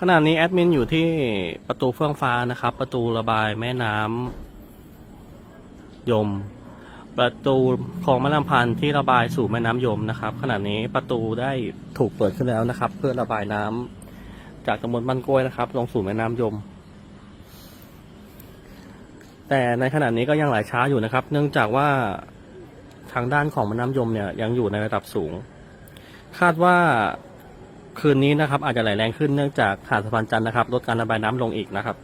ขณะนี้แอดมินอยู่ที่ประตูเฟื่องฟ้านะครับ ประตูระบายแม่น้ำยม ประตูคลองแม่ลำพันธ์ที่ระบายสู่แม่น้ำยมนะครับ ขณะนี้ประตูได้ถูกเปิดขึ้นแล้วนะครับ เพื่อระบายน้ำจากตำบลบ้านกล้วยนะครับ ลงสู่แม่น้ำยม แต่ในขณะนี้ก็ยังไหลช้าอยู่นะครับ เนื่องจากว่าทางด้านของแม่น้ำยมเนี่ยยังอยู่ในระดับสูง คาดว่า คืนนี้นะครับอาจจะไหลแรงขึ้นเนื่องจากหาดสะพานจันทร์นะครับลดการระบายน้ำลงอีกนะครับ